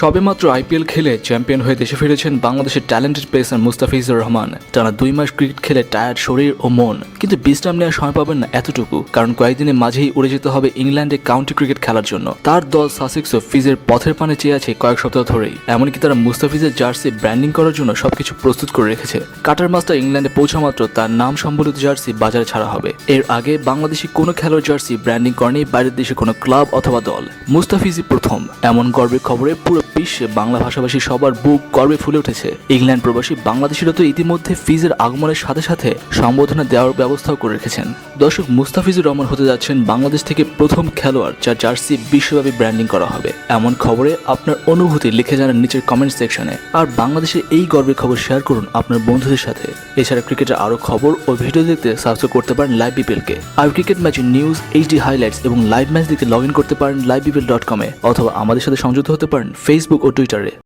সবেমাত্র আইপিএল খেলে চ্যাম্পিয়ন হয়ে দেশে ফিরেছেন বাংলাদেশের ট্যালেন্টেড প্লেসার মুস্তাফিজুর রহমান। টানা দুই মাস ক্রিকেট খেলে টায়ার্ড শরীর ও মন। কিন্তু বিশ্রাম নেওয়ার সময় পাবেন না এতটুকু, কারণ কয়েকদিনের মাঝেই উড়ে যেতে হবে ইংল্যান্ডে কাউন্টি ক্রিকেট খেলার জন্য। তার দল সাসেক্সও ফিজের পথের পানে চেয়ে আছে কয়েক সপ্তাহ ধরেই। এমনকি তারা মুস্তাফিজের জার্সি ব্র্যান্ডিং করার জন্য সবকিছু প্রস্তুত করে রেখেছে। কাটার মাস্টার ইংল্যান্ডে পৌঁছা মাত্র তার নাম সম্বলিত জার্সি বাজারে ছাড়া হবে। এর আগে বাংলাদেশি কোনো খেলোয়াড় জার্সি ব্র্যান্ডিং করেনি বাইরের দেশে কোনো ক্লাব অথবা দল। মুস্তাফিজই প্রথম। এমন গর্বের খবরে পুরো বিশ্বে বাংলা ভাষাভাষী সবার বুক গর্বে ফুলে উঠেছে। ইংল্যান্ড প্রবাসী বাংলাদেশিরা তো ইতিমধ্যে ফিজের আগমনের সাথে সাথে সম্বোধনা দেওয়ার ব্যবস্থাও করে রেখেছেন। দর্শক, মুস্তাফিজুর রহমান হতে যাচ্ছেন বাংলাদেশ থেকে প্রথম খেলোয়াড় যার জার্সি বিশ্বব্যাপী ব্র্যান্ডিং করা হবে। এমন খবরে আপনার অনুভূতি লিখে জানান নিচের কমেন্ট সেকশনে। আর বাংলাদেশের এই গর্বের খবর শেয়ার করুন আপনার বন্ধুদের সাথে। এছাড়া ক্রিকেটের আরও খবর ও ভিডিও দেখতে সাবস্ক্রাইব করতে পারেন লাইভ বিপিএলকে আর ক্রিকেট ম্যাচের নিউজ এইচডি হাইলাইটস এবং লাইভ ম্যাচ দেখতে লগ ইন করতে পারেন লাইভ বিপিএল ডট কমে অথবা আমাদের সাথে সংযুক্ত হতে পারেন ফেসবুক ও টুইটারে